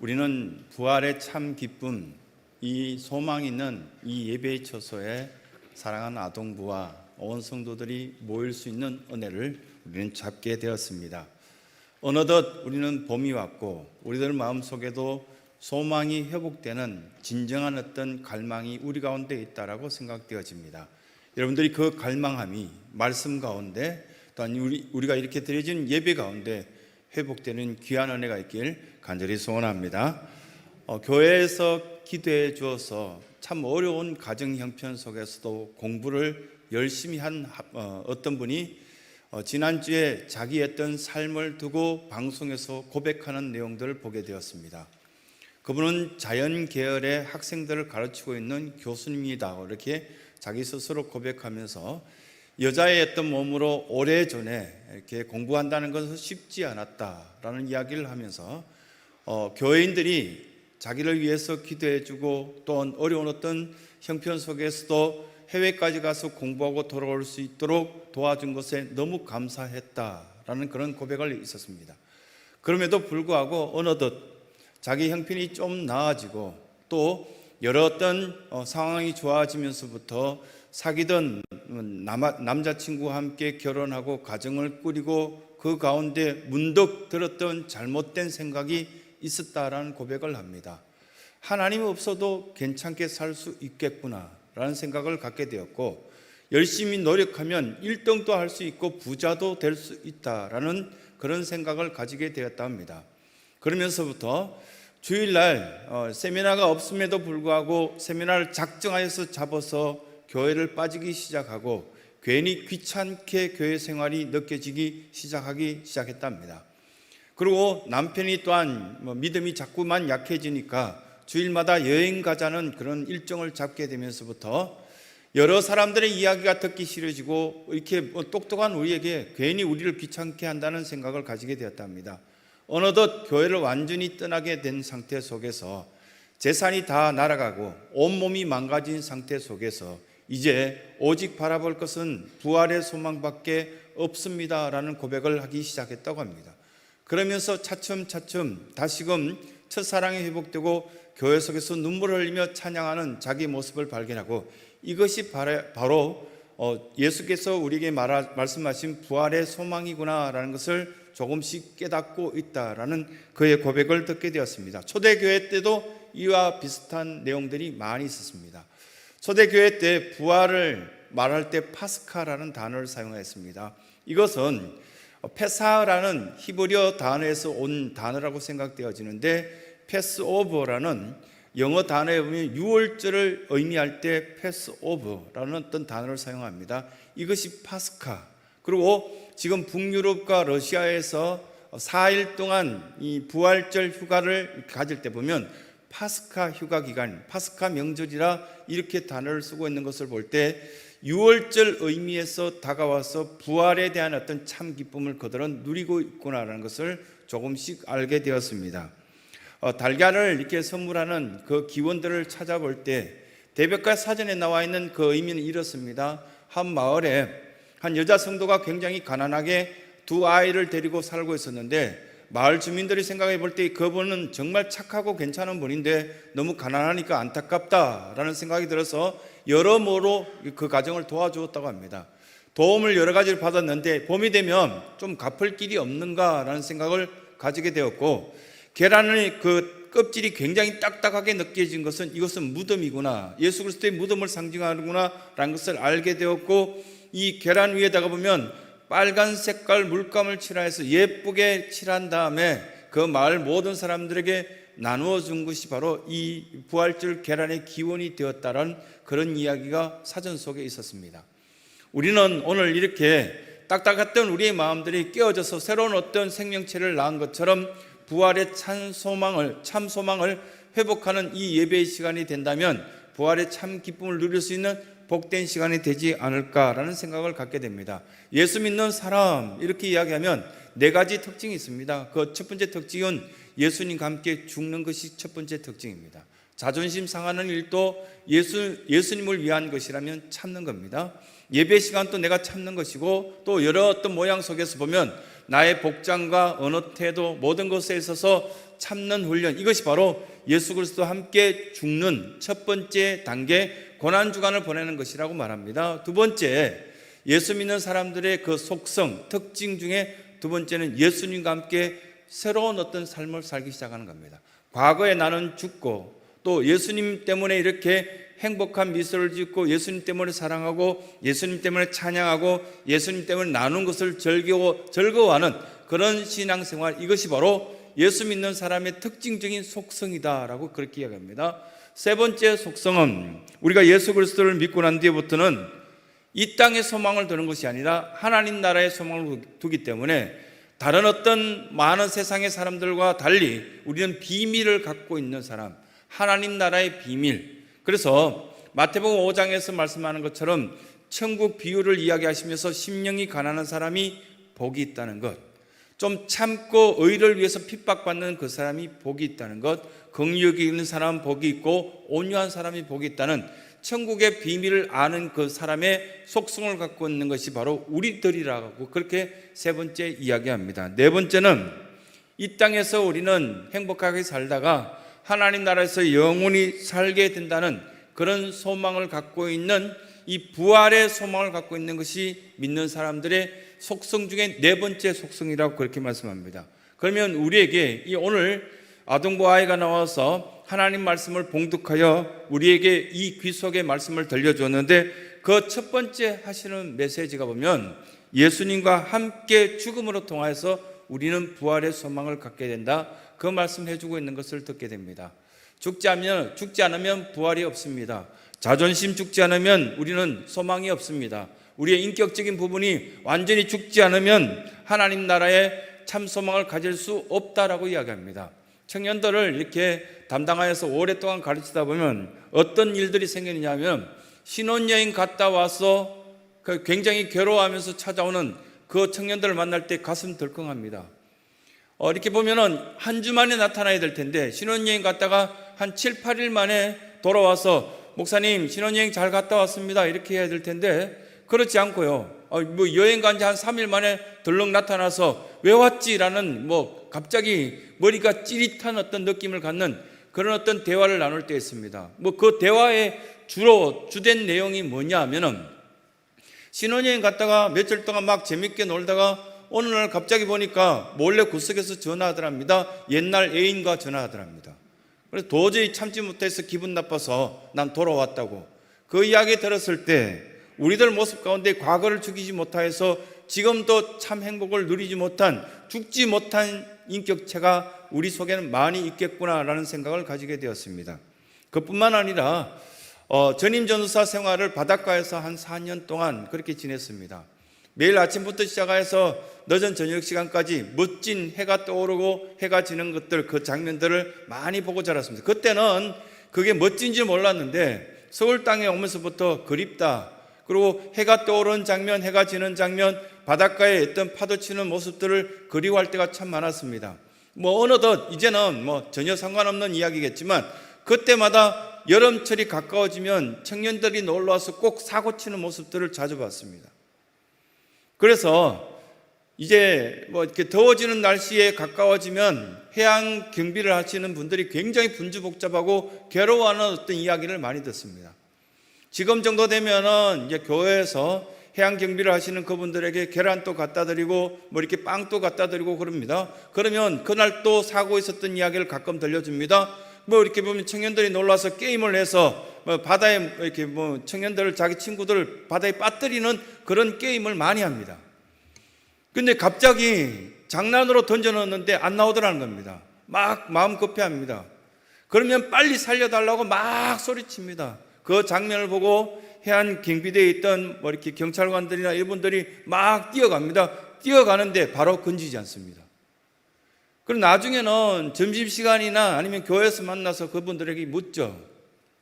우리는 부활의 참 기쁨, 이 소망 있는 이 예배의 처소에 사랑하는 아동부와 온 성도들이 모일 수 있는 은혜를 우리는 잡게 되었습니다. 어느덧 우리는 봄이 왔고 우리들 마음 속에도 소망이 회복되는 진정한 어떤 갈망이 우리 가운데 있다라고 생각되어집니다. 여러분들이 그 갈망함이 말씀 가운데 또한 우리, 우리가 이렇게 드려진 예배 가운데 회복되는 귀한 은혜가 있길 간절히 소원합니다. 어, 교회에서 기도해 주어서 참 어려운 가정 형편 속에서도 공부를 열심히 한 어, 어떤 분이 어, 지난주에 자기 했던 삶을 두고 방송에서 고백하는 내용들을 보게 되었습니다. 그분은 자연 계열의 학생들을 가르치고 있는 교수님이다. 이렇게 자기 스스로 고백하면서 여자의 어떤 몸으로 오래 전에 이렇게 공부한다는 것은 쉽지 않았다라는 이야기를 하면서 어, 교회인들이 자기를 위해서 기도해주고 또 어려운 어떤 형편 속에서도 해외까지 가서 공부하고 돌아올 수 있도록 도와준 것에 너무 감사했다라는 그런 고백을 있었습니다. 그럼에도 불구하고 어느덧 자기 형편이 좀 나아지고 또 여러 어떤 어, 상황이 좋아지면서부터 사귀던 남자친구와 함께 결혼하고 가정을 꾸리고 그 가운데 문득 들었던 잘못된 생각이 있었다라는 고백을 합니다. 하나님 없어도 괜찮게 살 수 있겠구나라는 생각을 갖게 되었고 열심히 노력하면 1등도 할 수 있고 부자도 될 수 있다라는 그런 생각을 가지게 되었다 합니다. 그러면서부터 주일날 어, 세미나가 없음에도 불구하고 세미나를 작정하여서 잡아서 교회를 빠지기 시작하고 괜히 귀찮게 교회 생활이 느껴지기 시작하기 시작했답니다. 그리고 남편이 또한 뭐 믿음이 자꾸만 약해지니까 주일마다 여행 가자는 그런 일정을 잡게 되면서부터 여러 사람들의 이야기가 듣기 싫어지고 이렇게 뭐 똑똑한 우리에게 괜히 우리를 귀찮게 한다는 생각을 가지게 되었답니다. 어느덧 교회를 완전히 떠나게 된 상태 속에서 재산이 다 날아가고 온몸이 망가진 상태 속에서 이제 오직 바라볼 것은 부활의 소망밖에 없습니다라는 고백을 하기 시작했다고 합니다. 그러면서 차츰차츰 다시금 첫사랑이 회복되고 교회 속에서 눈물을 흘리며 찬양하는 자기 모습을 발견하고 이것이 바로 어, 예수께서 우리에게 말씀하신 부활의 소망이구나라는 것을 조금씩 깨닫고 있다라는 그의 고백을 듣게 되었습니다. 초대교회 때도 이와 비슷한 내용들이 많이 있었습니다. 초대교회 때 부활을 말할 때 파스카라는 단어를 사용했습니다. 이것은 페사라는 히브리어 단어에서 온 단어라고 생각되어지는데 패스오버라는 영어 단어에 보면 6월절을 의미할 때 패스오버라는 어떤 단어를 사용합니다. 이것이 파스카. 그리고 지금 북유럽과 러시아에서 4일 동안 이 부활절 휴가를 가질 때 보면 파스카 휴가 기간, 파스카 명절이라 이렇게 단어를 쓰고 있는 것을 볼때 6월절 의미에서 다가와서 부활에 대한 어떤 참 기쁨을 그들은 누리고 있구나라는 것을 조금씩 알게 되었습니다. 어, 달걀을 이렇게 선물하는 그 기원들을 찾아볼 때 대백과 사전에 나와 있는 그 의미는 이렇습니다. 한 마을에 한 여자 성도가 굉장히 가난하게 두 아이를 데리고 살고 있었는데 마을 주민들이 생각해 볼 때 그분은 정말 착하고 괜찮은 분인데 너무 가난하니까 안타깝다라는 생각이 들어서 여러모로 그 가정을 도와주었다고 합니다. 도움을 여러 가지를 받았는데 봄이 되면 좀 갚을 길이 없는가라는 생각을 가지게 되었고 계란의 그 껍질이 굉장히 딱딱하게 느껴진 것은 이것은 무덤이구나. 예수 그리스도의 무덤을 상징하는구나라는 것을 알게 되었고 이 계란 위에다가 보면 빨간 색깔 물감을 칠해서 예쁘게 칠한 다음에 그 마을 모든 사람들에게 나누어 준 것이 바로 이 부활절 계란의 기원이 되었다는 그런 이야기가 사전 속에 있었습니다. 우리는 오늘 이렇게 딱딱했던 우리의 마음들이 깨어져서 새로운 어떤 생명체를 낳은 것처럼 부활의 참 소망을 참 소망을 회복하는 이 예배의 시간이 된다면 부활의 참 기쁨을 누릴 수 있는 복된 시간이 되지 않을까라는 생각을 갖게 됩니다. 예수 믿는 사람 이렇게 이야기하면 네 가지 특징이 있습니다. 그 첫 번째 특징은 예수님과 함께 죽는 것이 첫 번째 특징입니다. 자존심 상하는 일도 예수, 예수님을 위한 것이라면 참는 겁니다. 예배 시간도 내가 참는 것이고 또 여러 어떤 모양 속에서 보면 나의 복장과 언어 태도 모든 것에 있어서 참는 훈련 이것이 바로 예수 그리스도와 함께 죽는 첫 번째 단계 고난 주간을 보내는 것이라고 말합니다. 두 번째 예수 믿는 사람들의 그 속성 특징 중에 두 번째는 예수님과 함께 새로운 어떤 삶을 살기 시작하는 겁니다. 과거에 나는 죽고 또 예수님 때문에 이렇게 행복한 미소를 짓고 예수님 때문에 사랑하고 예수님 때문에 찬양하고 예수님 때문에 나눈 것을 즐거워, 즐거워하는 그런 신앙생활 이것이 바로 예수 믿는 사람의 특징적인 속성이다라고 그렇게 이야기합니다. 세 번째 속성은 우리가 예수 그리스도를 믿고 난 뒤부터는 이 땅의 소망을 두는 것이 아니라 하나님 나라의 소망을 두기 때문에 다른 어떤 많은 세상의 사람들과 달리 우리는 비밀을 갖고 있는 사람, 하나님 나라의 비밀. 그래서 마태복음 5장에서 말씀하는 것처럼 천국 비유를 이야기하시면서 심령이 가난한 사람이 복이 있다는 것. 좀 참고 의를 위해서 핍박받는 그 사람이 복이 있다는 것. 긍휼이 있는 사람은 복이 있고 온유한 사람이 복이 있다는 천국의 비밀을 아는 그 사람의 속성을 갖고 있는 것이 바로 우리들이라고 그렇게 세 번째 이야기합니다. 네 번째는 이 땅에서 우리는 행복하게 살다가 하나님 나라에서 영원히 살게 된다는 그런 소망을 갖고 있는 이 부활의 소망을 갖고 있는 것이 믿는 사람들의 속성 중에 네 번째 속성이라고 그렇게 말씀합니다. 그러면 우리에게 이 오늘 아동부 아이가 나와서 하나님 말씀을 봉독하여 우리에게 이 귀 속의 말씀을 들려주었는데 그 첫 번째 하시는 메시지가 보면 예수님과 함께 죽음으로 통하여서 우리는 부활의 소망을 갖게 된다. 그 말씀 해 주고 있는 것을 듣게 됩니다. 죽지 않으면, 죽지 않으면 부활이 없습니다. 자존심 죽지 않으면 우리는 소망이 없습니다. 우리의 인격적인 부분이 완전히 죽지 않으면 하나님 나라에 참 소망을 가질 수 없다라고 이야기합니다. 청년들을 이렇게 담당하여서 오랫동안 가르치다 보면 어떤 일들이 생기느냐면 신혼여행 갔다 와서 그 굉장히 괴로워하면서 찾아오는 그 청년들을 만날 때 가슴 덜컹합니다. 어, 이렇게 보면은 한 주 만에 나타나야 될 텐데 신혼여행 갔다가 한 7, 8일 만에 돌아와서 목사님 신혼여행 잘 갔다 왔습니다. 이렇게 해야 될 텐데 그렇지 않고요. 어, 뭐 여행 간 지 한 3일 만에 덜렁 나타나서 왜 왔지라는 뭐 갑자기 머리가 찌릿한 어떤 느낌을 갖는 그런 어떤 대화를 나눌 때 있습니다. 뭐 그 대화의 주로 주된 내용이 뭐냐 하면은 신혼여행 갔다가 며칠 동안 막 재밌게 놀다가 어느 날 갑자기 보니까 몰래 구석에서 전화하더랍니다. 옛날 애인과 전화하더랍니다. 그래서 도저히 참지 못해서 기분 나빠서 난 돌아왔다고. 그 이야기 들었을 때 우리들 모습 가운데 과거를 죽이지 못하여서 지금도 참 행복을 누리지 못한 죽지 못한 인격체가 우리 속에는 많이 있겠구나라는 생각을 가지게 되었습니다. 그뿐만 아니라 어, 전임 전도사 생활을 바닷가에서 한 4년 동안 그렇게 지냈습니다. 매일 아침부터 시작해서 늦은 저녁 시간까지 멋진 해가 떠오르고 해가 지는 것들 그 장면들을 많이 보고 자랐습니다. 그때는 그게 멋진지 몰랐는데 서울 땅에 오면서부터 그립다. 그리고 해가 떠오르는 장면, 해가 지는 장면, 바닷가에 있던 파도 치는 모습들을 그리워할 때가 참 많았습니다. 뭐 어느덧 이제는 뭐 전혀 상관없는 이야기겠지만 그때마다 여름철이 가까워지면 청년들이 놀러 와서 꼭 사고 치는 모습들을 자주 봤습니다. 그래서 이제 뭐 이렇게 더워지는 날씨에 가까워지면 해양 경비를 하시는 분들이 굉장히 분주복잡하고 괴로워하는 어떤 이야기를 많이 듣습니다. 지금 정도 되면은 이제 교회에서 해양 경비를 하시는 그분들에게 계란도 갖다 드리고 뭐 이렇게 빵도 갖다 드리고 그럽니다. 그러면 그날 또 사고 있었던 이야기를 가끔 들려줍니다. 뭐 이렇게 보면 청년들이 놀라서 게임을 해서 뭐 바다에 이렇게 뭐 청년들을 자기 친구들을 바다에 빠뜨리는 그런 게임을 많이 합니다. 근데 갑자기 장난으로 던져놓는데 안 나오더라는 겁니다. 막 마음 급해 합니다. 그러면 빨리 살려달라고 막 소리칩니다. 그 장면을 보고 해안 경비대에 있던 뭐 이렇게 경찰관들이나 이분들이 막 뛰어갑니다. 뛰어가는데 바로 건지지 않습니다. 그럼 나중에는 점심시간이나 아니면 교회에서 만나서 그분들에게 묻죠.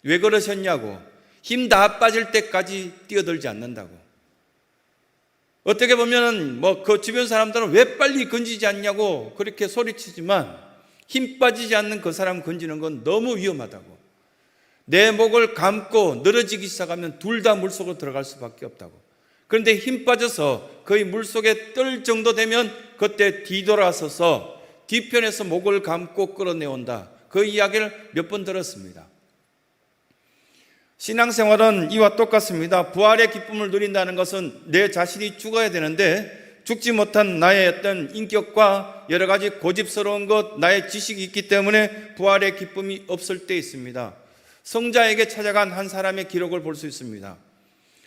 왜 그러셨냐고. 힘 다 빠질 때까지 뛰어들지 않는다고. 어떻게 보면 뭐그 주변 사람들은 왜 빨리 건지지 않냐고 그렇게 소리치지만 힘 빠지지 않는 그 사람 건지는 건 너무 위험하다고. 내 목을 감고 늘어지기 시작하면 둘 다 물속으로 들어갈 수밖에 없다고. 그런데 힘 빠져서 거의 물속에 뜰 정도 되면 그때 뒤돌아서서 뒤편에서 목을 감고 끌어내온다. 그 이야기를 몇 번 들었습니다. 신앙생활은 이와 똑같습니다. 부활의 기쁨을 누린다는 것은 내 자신이 죽어야 되는데 죽지 못한 나의 어떤 인격과 여러 가지 고집스러운 것, 나의 지식이 있기 때문에 부활의 기쁨이 없을 때 있습니다. 성자에게 찾아간 한 사람의 기록을 볼 수 있습니다.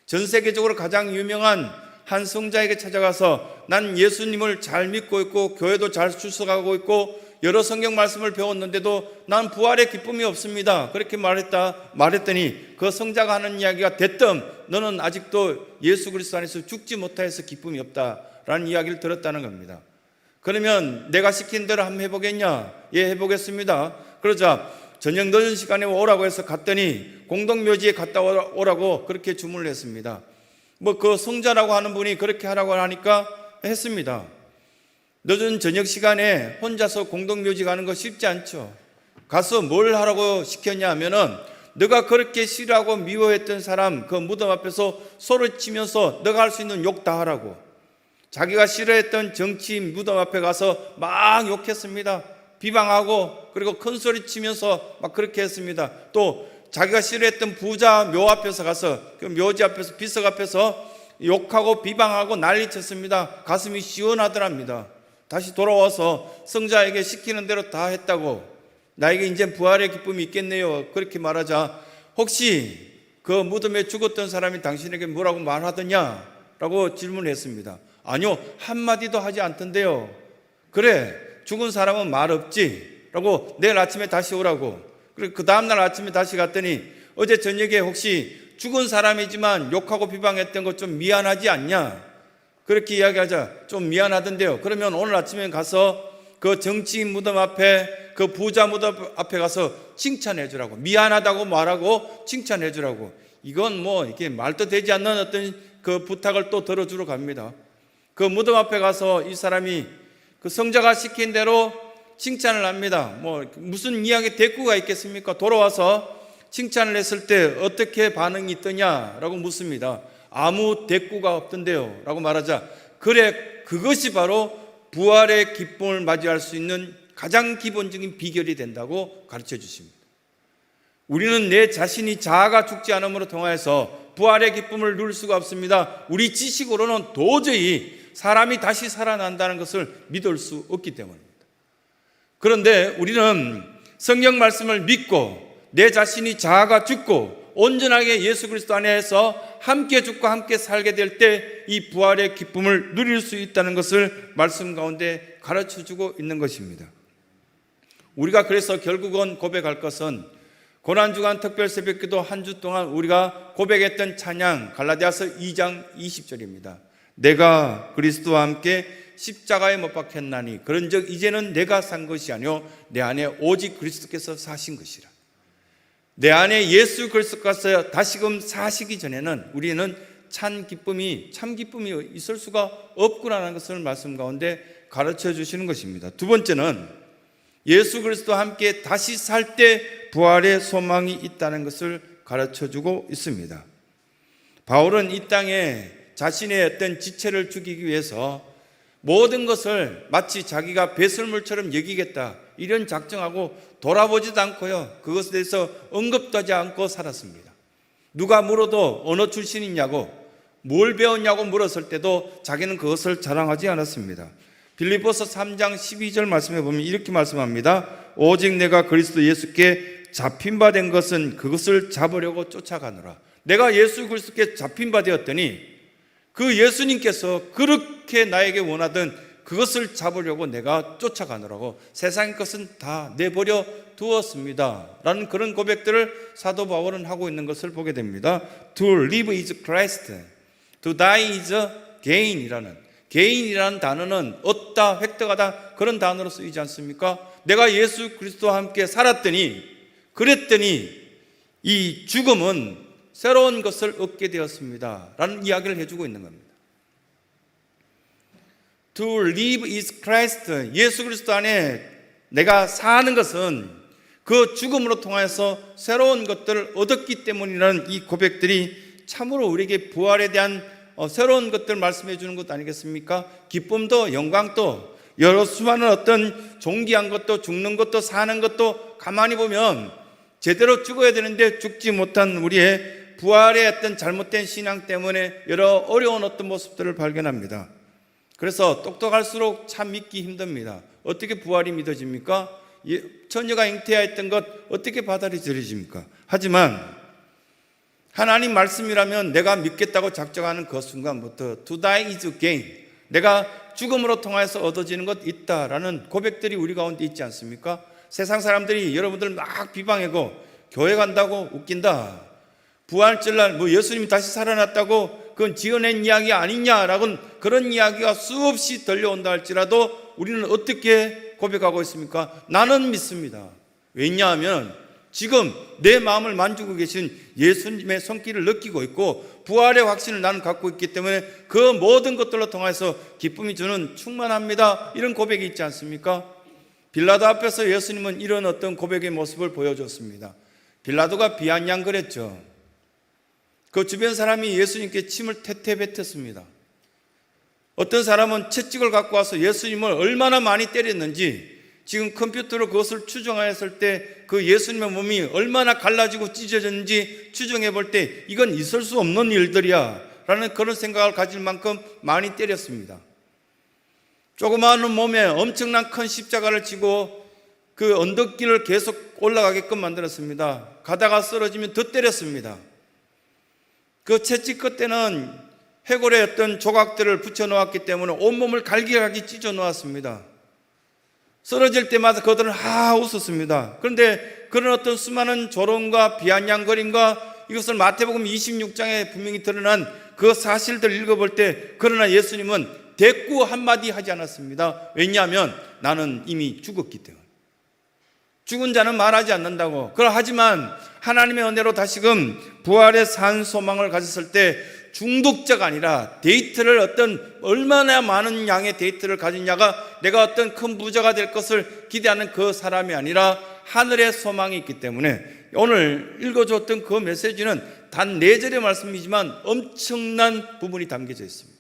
전 세계적으로 가장 유명한 한 성자에게 찾아가서 난 예수님을 잘 믿고 있고 교회도 잘 출석하고 있고 여러 성경 말씀을 배웠는데도 난 부활의 기쁨이 없습니다. 그렇게 말했다 말했더니 그 성자가 하는 이야기가 됐든 너는 아직도 예수 그리스도 안에서 죽지 못하여서 기쁨이 없다라는 이야기를 들었다는 겁니다. 그러면 내가 시킨 대로 한번 해보겠냐? 예, 해보겠습니다. 그러자 저녁 늦은 시간에 오라고 해서 갔더니 공동묘지에 갔다 오라고 그렇게 주문을 했습니다. 뭐 그 성자라고 하는 분이 그렇게 하라고 하니까 했습니다. 늦은 저녁 시간에 혼자서 공동묘지 가는 거 쉽지 않죠. 가서 뭘 하라고 시켰냐 하면은 너가 그렇게 싫어하고 미워했던 사람 그 무덤 앞에서 소리 치면서 너가 할 수 있는 욕 다 하라고. 자기가 싫어했던 정치인 무덤 앞에 가서 막 욕했습니다. 비방하고 그리고 큰 소리 치면서 막 그렇게 했습니다. 또 자기가 싫어했던 부자 묘 앞에서 가서 그 묘지 앞에서 비석 앞에서 욕하고 비방하고 난리쳤습니다. 가슴이 시원하더랍니다. 다시 돌아와서 성자에게 시키는 대로 다 했다고 나에게 이제 부활의 기쁨이 있겠네요. 그렇게 말하자 혹시 그 무덤에 죽었던 사람이 당신에게 뭐라고 말하더냐? 라고 질문했습니다. 아니요, 한마디도 하지 않던데요. 그래, 죽은 사람은 말 없지. 라고 내일 아침에 다시 오라고. 그리고 그 다음날 아침에 다시 갔더니 어제 저녁에 혹시 죽은 사람이지만 욕하고 비방했던 것 좀 미안하지 않냐? 그렇게 이야기하자 좀 미안하던데요. 그러면 오늘 아침에 가서 그 정치인 무덤 앞에 그 부자 무덤 앞에 가서 칭찬해 주라고. 미안하다고 말하고 칭찬해 주라고. 이건 뭐 이게 말도 되지 않는 어떤 그 부탁을 또 들어주러 갑니다. 그 무덤 앞에 가서 이 사람이 그 성자가 시킨 대로 칭찬을 합니다. 뭐 무슨 이야기 대꾸가 있겠습니까? 돌아와서 칭찬을 했을 때 어떻게 반응이 있더냐라고 묻습니다. 아무 대꾸가 없던데요. 라고 말하자. 그래, 그것이 바로 부활의 기쁨을 맞이할 수 있는 가장 기본적인 비결이 된다고 가르쳐 주십니다. 우리는 내 자신이 자아가 죽지 않음으로 통하여서 부활의 기쁨을 누릴 수가 없습니다. 우리 지식으로는 도저히 사람이 다시 살아난다는 것을 믿을 수 없기 때문입니다. 그런데 우리는 성경 말씀을 믿고 내 자신이 자아가 죽고 온전하게 예수 그리스도 안에서 함께 죽고 함께 살게 될 때 이 부활의 기쁨을 누릴 수 있다는 것을 말씀 가운데 가르쳐 주고 있는 것입니다. 우리가 그래서 결국은 고백할 것은 고난주간 특별 새벽 기도 한 주 동안 우리가 고백했던 찬양 갈라디아서 2장 20절입니다. 내가 그리스도와 함께 십자가에 못 박혔나니 그런즉 이제는 내가 산 것이 아니요 내 안에 오직 그리스도께서 사신 것이라. 내 안에 예수 그리스도께서 다시금 사시기 전에는 우리는 찬 기쁨이 참 기쁨이 있을 수가 없구나라는 것을 말씀 가운데 가르쳐 주시는 것입니다. 두 번째는 예수 그리스도와 함께 다시 살 때 부활의 소망이 있다는 것을 가르쳐 주고 있습니다. 바울은 이 땅에 자신의 어떤 지체를 죽이기 위해서 모든 것을 마치 자기가 배설물처럼 여기겠다 이런 작정하고 돌아보지도 않고요. 그것에 대해서 언급도 하지 않고 살았습니다. 누가 물어도 어느 출신이냐고 뭘 배웠냐고 물었을 때도 자기는 그것을 자랑하지 않았습니다. 빌리포스 3장 12절 말씀해 보면 이렇게 말씀합니다. 오직 내가 그리스도 예수께 잡힌 바 된 것은 그것을 잡으려고 쫓아가노라. 내가 예수 그리스도께 잡힌 바 되었더니 그 예수님께서 그렇게 나에게 원하던 그것을 잡으려고 내가 쫓아가느라고 세상의 것은 다 내버려 두었습니다. 라는 그런 고백들을 사도 바울은 하고 있는 것을 보게 됩니다. To live is Christ. To die is gain이라는 개인이라는 단어는 얻다, 획득하다 그런 단어로 쓰이지 않습니까? 내가 예수 그리스도와 함께 살았더니 그랬더니 이 죽음은 새로운 것을 얻게 되었습니다. 라는 이야기를 해주고 있는 겁니다. To live is Christ. 예수 그리스도 안에 내가 사는 것은 그 죽음으로 통하여서 새로운 것들을 얻었기 때문이라는 이 고백들이 참으로 우리에게 부활에 대한 어, 새로운 것들 말씀해 주는 것 아니겠습니까? 기쁨도 영광도 여러 수많은 어떤 존귀한 것도 죽는 것도 사는 것도 가만히 보면 제대로 죽어야 되는데 죽지 못한 우리의 부활의 어떤 잘못된 신앙 때문에 여러 어려운 어떤 모습들을 발견합니다. 그래서 똑똑할수록 참 믿기 힘듭니다. 어떻게 부활이 믿어집니까? 예, 처녀가 잉태하였던 것 어떻게 받아들여집니까? 하지만 하나님 말씀이라면 내가 믿겠다고 작정하는 그 순간부터 to die is gain. 내가 죽음으로 통하여서 얻어지는 것 있다라는 고백들이 우리 가운데 있지 않습니까? 세상 사람들이 여러분들 막 비방하고 교회 간다고 웃긴다. 부활절날 뭐 예수님이 다시 살아났다고 그건 지어낸 이야기 아니냐라고 그런 이야기가 수없이 들려온다 할지라도 우리는 어떻게 고백하고 있습니까? 나는 믿습니다. 왜냐하면 지금 내 마음을 만지고 계신 예수님의 손길을 느끼고 있고 부활의 확신을 나는 갖고 있기 때문에 그 모든 것들로 통해서 기쁨이 주는 충만합니다. 이런 고백이 있지 않습니까? 빌라도 앞에서 예수님은 이런 어떤 고백의 모습을 보여줬습니다. 빌라도가 비아냥거렸죠. 그 주변 사람이 예수님께 침을 태태 뱉었습니다. 어떤 사람은 채찍을 갖고 와서 예수님을 얼마나 많이 때렸는지 지금 컴퓨터로 그것을 추정하였을 때 그 예수님의 몸이 얼마나 갈라지고 찢어졌는지 추정해 볼 때 이건 있을 수 없는 일들이야 라는 그런 생각을 가질 만큼 많이 때렸습니다. 조그마한 몸에 엄청난 큰 십자가를 지고 그 언덕길을 계속 올라가게끔 만들었습니다. 가다가 쓰러지면 더 때렸습니다. 그 채찍 끝에는 해골의 어떤 조각들을 붙여 놓았기 때문에 온몸을 갈기갈기 찢어 놓았습니다. 쓰러질 때마다 그들은 하 웃었습니다. 그런데 그런 어떤 수많은 조롱과 비아냥거림과 이것을 마태복음 26장에 분명히 드러난 그 사실들을 읽어볼 때 그러나 예수님은 대꾸 한마디 하지 않았습니다. 왜냐하면 나는 이미 죽었기 때문에. 죽은 자는 말하지 않는다고. 그러 하지만 하나님의 은혜로 다시금 부활의 산 소망을 가졌을 때 중독자가 아니라 데이트를 어떤 얼마나 많은 양의 데이트를 가졌냐가 내가 어떤 큰 부자가 될 것을 기대하는 그 사람이 아니라 하늘의 소망이 있기 때문에 오늘 읽어줬던 그 메시지는 단 네 절의 말씀이지만 엄청난 부분이 담겨져 있습니다.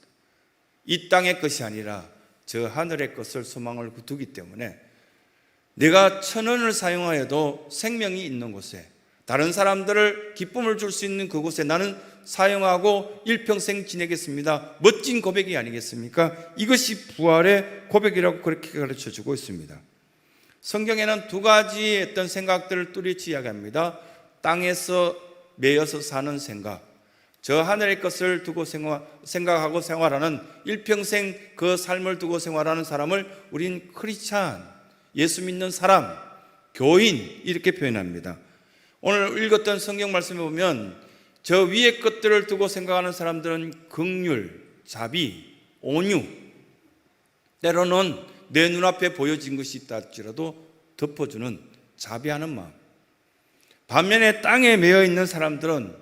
이 땅의 것이 아니라 저 하늘의 것을 소망을 두기 때문에 내가 천 원을 사용하여도 생명이 있는 곳에 다른 사람들을 기쁨을 줄 수 있는 그곳에 나는 사용하고 일평생 지내겠습니다. 멋진 고백이 아니겠습니까? 이것이 부활의 고백이라고 그렇게 가르쳐 주고 있습니다. 성경에는 두 가지의 어떤 생각들을 뚜렷이 이야기합니다. 땅에서 매여서 사는 생각, 저 하늘의 것을 두고 생각하고 생활하는 일평생 그 삶을 두고 생활하는 사람을 우린 크리스찬, 예수 믿는 사람, 교인 이렇게 표현합니다. 오늘 읽었던 성경 말씀에 보면 저 위의 것들을 두고 생각하는 사람들은 극률, 자비, 온유, 때로는 내 눈앞에 보여진 것이 있다 할지라도 덮어주는 자비하는 마음. 반면에 땅에 매여 있는 사람들은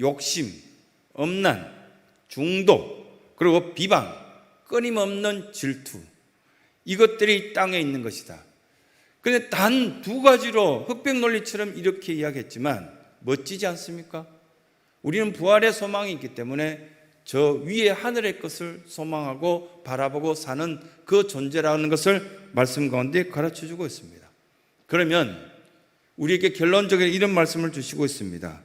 욕심, 엄난, 중독, 그리고 비방, 끊임없는 질투. 이것들이 땅에 있는 것이다. 근데 단 두 가지로 흑백 논리처럼 이렇게 이야기했지만 멋지지 않습니까? 우리는 부활의 소망이 있기 때문에 저 위에 하늘의 것을 소망하고 바라보고 사는 그 존재라는 것을 말씀 가운데 가르쳐 주고 있습니다. 그러면 우리에게 결론적으로 이런 말씀을 주시고 있습니다.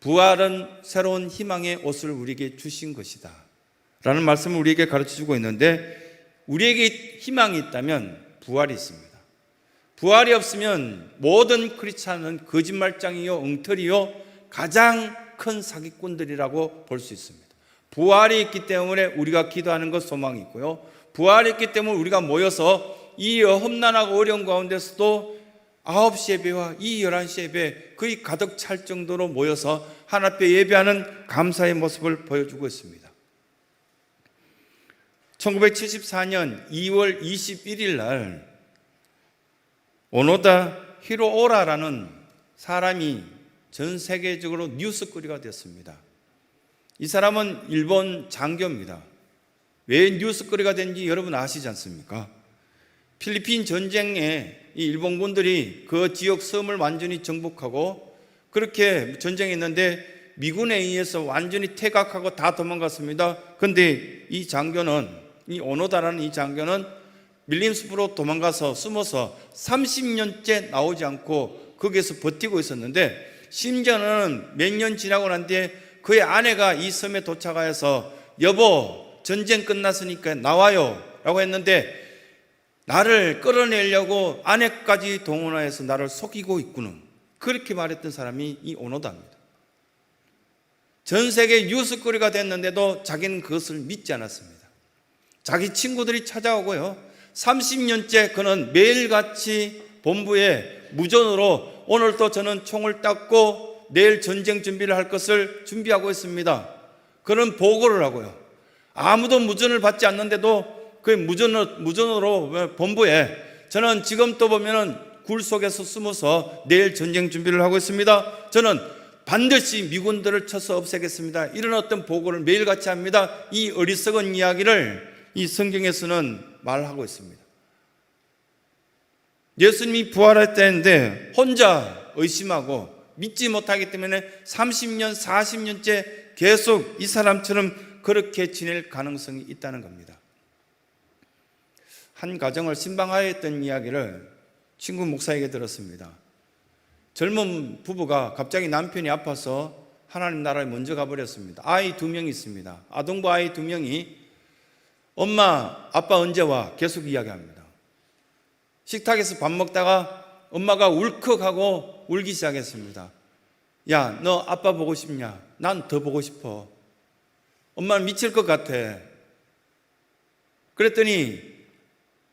부활은 새로운 희망의 옷을 우리에게 주신 것이다. 라는 말씀을 우리에게 가르쳐 주고 있는데 우리에게 희망이 있다면 부활이 있습니다. 부활이 없으면 모든 크리스찬은 거짓말장이요, 엉터리요, 가장 큰 사기꾼들이라고 볼 수 있습니다. 부활이 있기 때문에 우리가 기도하는 것 소망이 있고요. 부활이 있기 때문에 우리가 모여서 이 험난하고 어려운 가운데서도 9시 예배와 이 11시 예배 거의 가득 찰 정도로 모여서 하나님 앞에 예배하는 감사의 모습을 보여주고 있습니다. 1974년 2월 21일 날 오노다 히로오라라는 사람이 전 세계적으로 뉴스거리가 됐습니다. 이 사람은 일본 장교입니다. 왜 뉴스거리가 된지 여러분 아시지 않습니까? 필리핀 전쟁에 이 일본군들이 그 지역 섬을 완전히 정복하고 그렇게 전쟁했는데 미군에 의해서 완전히 퇴각하고 다 도망갔습니다. 근데 이 장교는 이 오노다라는 이 장교는 밀림 숲으로 도망가서 숨어서 30년째 나오지 않고 거기에서 버티고 있었는데 심지어는 몇 년 지나고 난 뒤에 그의 아내가 이 섬에 도착하여서 여보 전쟁 끝났으니까 나와요 라고 했는데 나를 끌어내려고 아내까지 동원하여서 나를 속이고 있구는 그렇게 말했던 사람이 이 오노다입니다. 전 세계 뉴스거리가 됐는데도 자기는 그것을 믿지 않았습니다. 자기 친구들이 찾아오고요. 30년째 그는 매일같이 본부에 무전으로 오늘도 저는 총을 닦고 내일 전쟁 준비를 할 것을 준비하고 있습니다. 그런 보고를 하고요. 아무도 무전을 받지 않는데도 그 무전으로, 무전으로 본부에 저는 지금 또 보면은 굴 속에서 숨어서 내일 전쟁 준비를 하고 있습니다. 저는 반드시 미군들을 쳐서 없애겠습니다. 이런 어떤 보고를 매일같이 합니다. 이 어리석은 이야기를 이 성경에서는 말하고 있습니다. 예수님이 부활했다는데 혼자 의심하고 믿지 못하기 때문에 30년, 40년째 계속 이 사람처럼 그렇게 지낼 가능성이 있다는 겁니다. 한 가정을 신방하였던 이야기를 친구 목사에게 들었습니다. 젊은 부부가 갑자기 남편이 아파서 하나님 나라에 먼저 가버렸습니다. 아이 두 명이 있습니다. 아동부 아이 두 명이 엄마, 아빠 언제 와? 계속 이야기합니다. 식탁에서 밥 먹다가 엄마가 울컥하고 울기 시작했습니다. 야, 너 아빠 보고 싶냐? 난 더 보고 싶어. 엄마는 미칠 것 같아. 그랬더니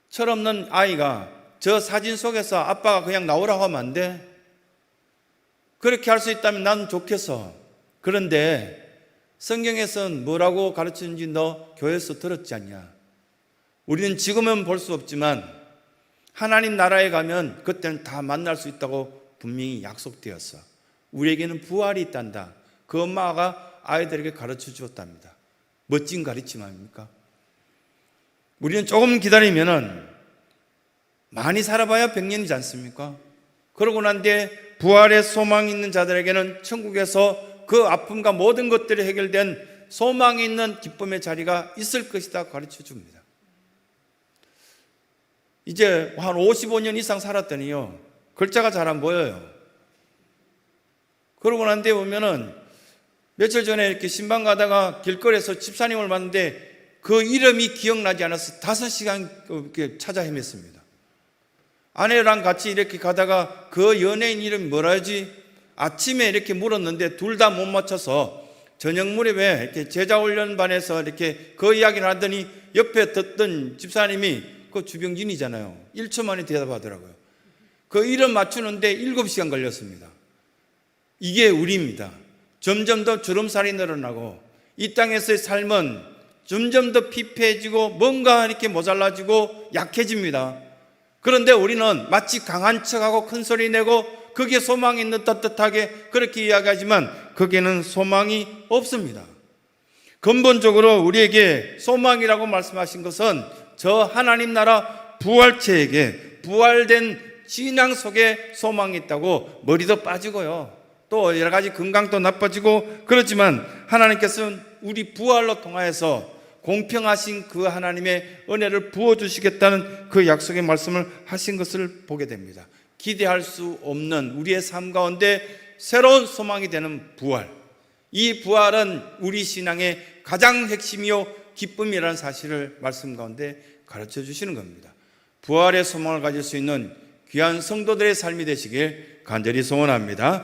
철없는 아이가 저 사진 속에서 아빠가 그냥 나오라고 하면 안 돼? 그렇게 할 수 있다면 난 좋겠어. 그런데 성경에서는 뭐라고 가르치는지 너 교회에서 들었지 않냐? 우리는 지금은 볼 수 없지만 하나님 나라에 가면 그때는 다 만날 수 있다고 분명히 약속되었어. 우리에게는 부활이 있단다. 그 엄마가 아이들에게 가르쳐 주었답니다. 멋진 가르침 아닙니까? 우리는 조금 기다리면은 많이 살아봐야 100년이지 않습니까? 그러고 난 뒤에 부활의 소망이 있는 자들에게는 천국에서 그 아픔과 모든 것들이 해결된 소망이 있는 기쁨의 자리가 있을 것이다 가르쳐 줍니다. 이제 한 55년 이상 살았더니요. 글자가 잘 안 보여요. 그러고 난 뒤에 보면은 며칠 전에 이렇게 신방 가다가 길거리에서 집사님을 봤는데 그 이름이 기억나지 않아서 다섯 시간 이렇게 찾아 헤맸습니다. 아내랑 같이 이렇게 가다가 그 연예인 이름이 뭐라 하지? 아침에 이렇게 물었는데 둘 다 못 맞춰서 저녁 무렵에 이렇게 제자 훈련반에서 이렇게 그 이야기를 하더니 옆에 듣던 집사님이 그 주병진이잖아요. 1초 만에 대답하더라고요. 그 이름 맞추는데 7시간 걸렸습니다. 이게 우리입니다. 점점 더 주름살이 늘어나고 이 땅에서의 삶은 점점 더 피폐해지고 뭔가 이렇게 모자라지고 약해집니다. 그런데 우리는 마치 강한 척하고 큰 소리 내고 거기에 소망이 있는 떳떳하게 그렇게 이야기하지만 거기에는 소망이 없습니다. 근본적으로 우리에게 소망이라고 말씀하신 것은 저 하나님 나라 부활체에게 부활된 신앙 속에 소망이 있다고 머리도 빠지고요. 또 여러 가지 건강도 나빠지고 그렇지만 하나님께서는 우리 부활로 통하여서 공평하신 그 하나님의 은혜를 부어주시겠다는 그 약속의 말씀을 하신 것을 보게 됩니다. 기대할 수 없는 우리의 삶 가운데 새로운 소망이 되는 부활. 이 부활은 우리 신앙의 가장 핵심이요 기쁨이라는 사실을 말씀 가운데 가르쳐 주시는 겁니다. 부활의 소망을 가질 수 있는 귀한 성도들의 삶이 되시길 간절히 소원합니다.